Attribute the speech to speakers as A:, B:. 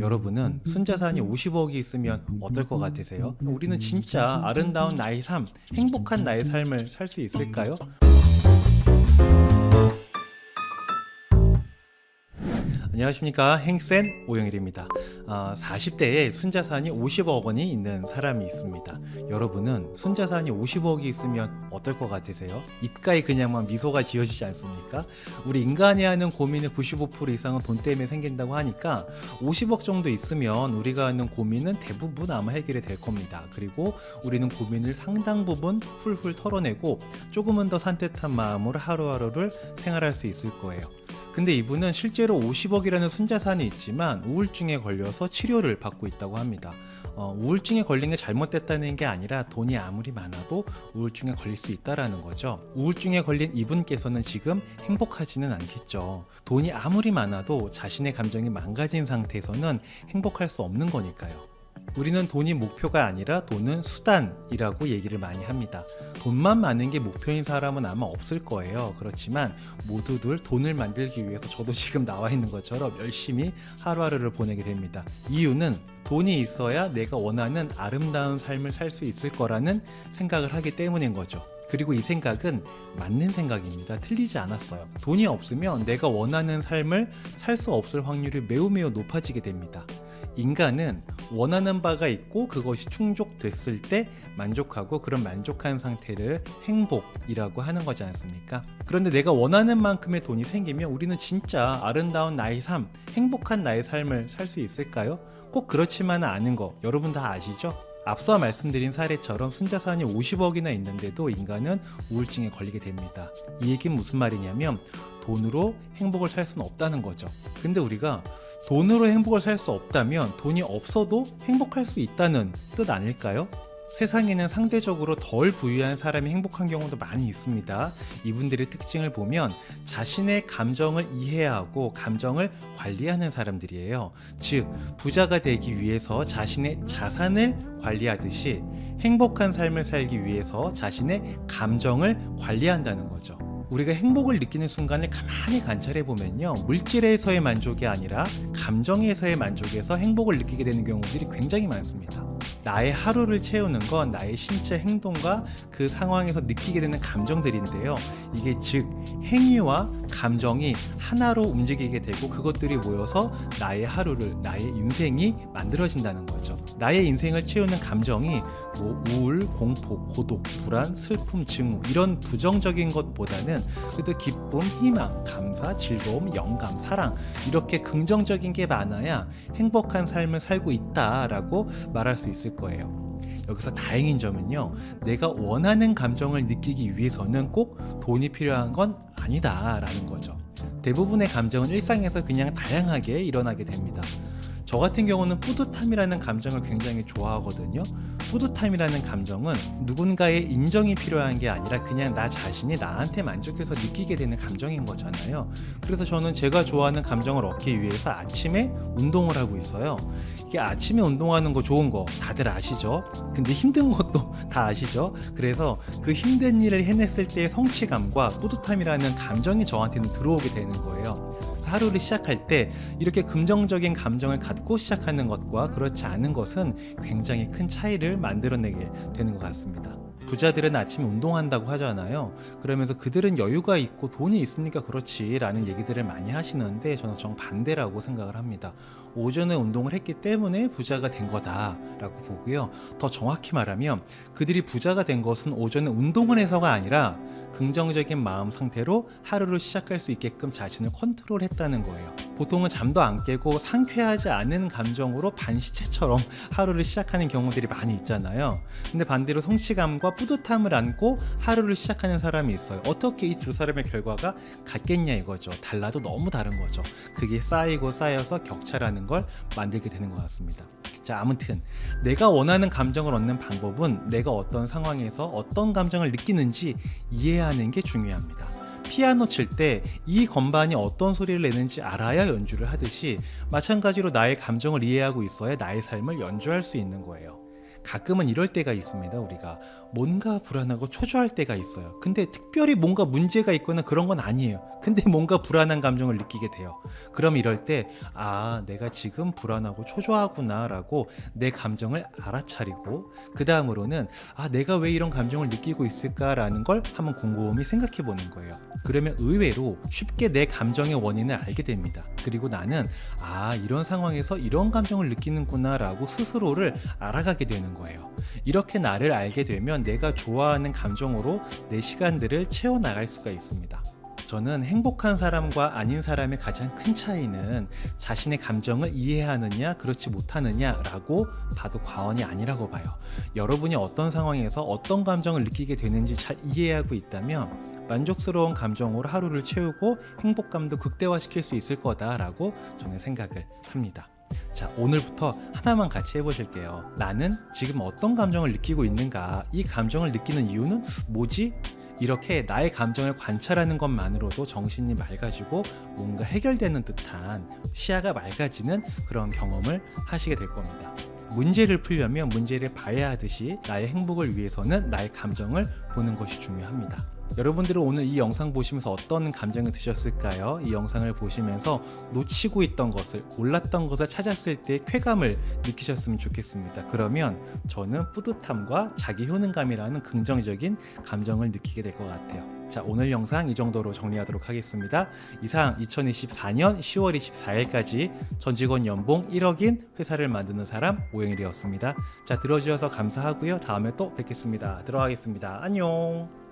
A: 여러분은 순자산이 50억이 있으면 어떨 것 같으세요? 우리는 진짜 아름다운 나의 삶, 행복한 나의 삶을 살 수 있을까요? 안녕하십니까 행센 오영일입니다. 아, 40대에 순자산이 50억 원이 있는 사람이 있습니다. 여러분은 순자산이 50억이 있으면 어떨 것 같으세요? 입가에 그냥만 미소가 지어지지 않습니까? 우리 인간이 하는 고민의 95% 이상은 돈 때문에 생긴다고 하니까 50억 정도 있으면 우리가 하는 고민은 대부분 아마 해결이 될 겁니다. 그리고 우리는 고민을 상당 부분 훌훌 털어내고 조금은 더 산뜻한 마음으로 하루하루를 생활할 수 있을 거예요. 근데 이분은 실제로 50억이 라는 순자산이 있지만 우울증에 걸려서 치료를 받고 있다고 합니다. 어, 우울증에 걸린 게 잘못됐다는 게 아니라 돈이 아무리 많아도 우울증에 걸릴 수 있다라는 거죠. 우울증에 걸린 이분께서는 지금 행복하지는 않겠죠. 돈이 아무리 많아도 자신의 감정이 망가진 상태에서는 행복할 수 없는 거니까요. 우리는 돈이 목표가 아니라 돈은 수단이라고 얘기를 많이 합니다. 돈만 많은 게 목표인 사람은 아마 없을 거예요. 그렇지만 모두들 돈을 만들기 위해서 저도 지금 나와 있는 것처럼 열심히 하루하루를 보내게 됩니다. 이유는 돈이 있어야 내가 원하는 아름다운 삶을 살 수 있을 거라는 생각을 하기 때문인 거죠. 그리고 이 생각은 맞는 생각입니다. 틀리지 않았어요. 돈이 없으면 내가 원하는 삶을 살 수 없을 확률이 매우 매우 높아지게 됩니다. 인간은 원하는 바가 있고 그것이 충족됐을 때 만족하고 그런 만족한 상태를 행복이라고 하는 거지 않습니까? 그런데 내가 원하는 만큼의 돈이 생기면 우리는 진짜 아름다운 나의 삶, 행복한 나의 삶을 살 수 있을까요? 꼭 그렇지만은 않은 거 여러분 다 아시죠? 앞서 말씀드린 사례처럼 순자산이 50억이나 있는데도 인간은 우울증에 걸리게 됩니다. 이 얘기는 무슨 말이냐면 돈으로 행복을 살 수는 없다는 거죠. 근데 우리가 돈으로 행복을 살 수 없다면 돈이 없어도 행복할 수 있다는 뜻 아닐까요? 세상에는 상대적으로 덜 부유한 사람이 행복한 경우도 많이 있습니다. 이분들의 특징을 보면 자신의 감정을 이해하고 감정을 관리하는 사람들이에요. 즉, 부자가 되기 위해서 자신의 자산을 관리하듯이 행복한 삶을 살기 위해서 자신의 감정을 관리한다는 거죠. 우리가 행복을 느끼는 순간을 가만히 관찰해 보면요. 물질에서의 만족이 아니라 감정에서의 만족에서 행복을 느끼게 되는 경우들이 굉장히 많습니다. 나의 하루를 채우는 건 나의 신체 행동과 그 상황에서 느끼게 되는 감정들인데요. 이게 즉 행위와 감정이 하나로 움직이게 되고 그것들이 모여서 나의 하루를 나의 인생이 만들어진다는 거죠. 나의 인생을 채우는 감정이 뭐 우울, 공포, 고독, 불안, 슬픔, 증오 이런 부정적인 것보다는 그래도 기쁨, 희망, 감사, 즐거움, 영감, 사랑 이렇게 긍정적인 게 많아야 행복한 삶을 살고 있다라고 말할 수 있을 거예요. 여기서 다행인 점은요, 내가 원하는 감정을 느끼기 위해서는 꼭 돈이 필요한 건 아니다라는 거죠. 대부분의 감정은 일상에서 그냥 다양하게 일어나게 됩니다. 저 같은 경우는 뿌듯함이라는 감정을 굉장히 좋아하거든요. 뿌듯함이라는 감정은 누군가의 인정이 필요한 게 아니라 그냥 나 자신이 나한테 만족해서 느끼게 되는 감정인 거잖아요. 그래서 저는 제가 좋아하는 감정을 얻기 위해서 아침에 운동을 하고 있어요. 이게 아침에 운동하는 거 좋은 거 다들 아시죠? 근데 힘든 것도 다 아시죠? 그래서 그 힘든 일을 해냈을 때의 성취감과 뿌듯함이라는 감정이 저한테는 들어오게 되는 거예요. 하루를 시작할 때 이렇게 긍정적인 감정을 갖고 시작하는 것과 그렇지 않은 것은 굉장히 큰 차이를 만들어내게 되는 것 같습니다. 부자들은 아침에 운동한다고 하잖아요. 그러면서 그들은 여유가 있고 돈이 있으니까 그렇지 라는 얘기들을 많이 하시는데 저는 정반대라고 생각을 합니다. 오전에 운동을 했기 때문에 부자가 된 거다라고 보고요. 더 정확히 말하면 그들이 부자가 된 것은 오전에 운동을 해서가 아니라 긍정적인 마음 상태로 하루를 시작할 수 있게끔 자신을 컨트롤했다는 거예요. 보통은 잠도 안 깨고 상쾌하지 않은 감정으로 반시체처럼 하루를 시작하는 경우들이 많이 있잖아요. 근데 반대로 성취감과 뿌듯함을 안고 하루를 시작하는 사람이 있어요. 어떻게 이 두 사람의 결과가 같겠냐 이거죠. 달라도 너무 다른 거죠. 그게 쌓이고 쌓여서 격차라는 걸 만들게 되는 것 같습니다. 자, 아무튼 내가 원하는 감정을 얻는 방법은 내가 어떤 상황에서 어떤 감정을 느끼는지 이해하는 게 중요합니다. 피아노 칠 때 이 건반이 어떤 소리를 내는지 알아야 연주를 하듯이 마찬가지로 나의 감정을 이해하고 있어야 나의 삶을 연주할 수 있는 거예요. 가끔은 이럴 때가 있습니다. 우리가 뭔가 불안하고 초조할 때가 있어요. 근데 특별히 뭔가 문제가 있거나 그런 건 아니에요. 근데 뭔가 불안한 감정을 느끼게 돼요. 그럼 이럴 때, 아, 내가 지금 불안하고 초조하구나라고 내 감정을 알아차리고, 그 다음으로는, 아, 내가 왜 이런 감정을 느끼고 있을까라는 걸 한번 곰곰이 생각해 보는 거예요. 그러면 의외로 쉽게 내 감정의 원인을 알게 됩니다. 그리고 나는, 아, 이런 상황에서 이런 감정을 느끼는구나라고 스스로를 알아가게 되는 거예요. 이렇게 나를 알게 되면 내가 좋아하는 감정으로 내 시간들을 채워나갈 수가 있습니다. 저는 행복한 사람과 아닌 사람의 가장 큰 차이는 자신의 감정을 이해하느냐, 그렇지 못하느냐라고 봐도 과언이 아니라고 봐요. 여러분이 어떤 상황에서 어떤 감정을 느끼게 되는지 잘 이해하고 있다면 만족스러운 감정으로 하루를 채우고 행복감도 극대화시킬 수 있을 거다라고 저는 생각을 합니다. 자, 오늘부터 하나만 같이 해보실게요. 나는 지금 어떤 감정을 느끼고 있는가? 이 감정을 느끼는 이유는 뭐지? 이렇게 나의 감정을 관찰하는 것만으로도 정신이 맑아지고 뭔가 해결되는 듯한 시야가 맑아지는 그런 경험을 하시게 될 겁니다. 문제를 풀려면 문제를 봐야 하듯이 나의 행복을 위해서는 나의 감정을 보는 것이 중요합니다. 여러분들은 오늘 이 영상 보시면서 어떤 감정이 드셨을까요? 이 영상을 보시면서 놓치고 있던 것을, 몰랐던 것을 찾았을 때 쾌감을 느끼셨으면 좋겠습니다. 그러면 저는 뿌듯함과 자기 효능감이라는 긍정적인 감정을 느끼게 될 것 같아요. 자, 오늘 영상 이 정도로 정리하도록 하겠습니다. 이상 2024년 10월 24일까지 전 직원 연봉 1억인 회사를 만드는 사람 오영일이었습니다. 자, 들어주셔서 감사하고요. 다음에 또 뵙겠습니다. 들어가겠습니다. 안녕.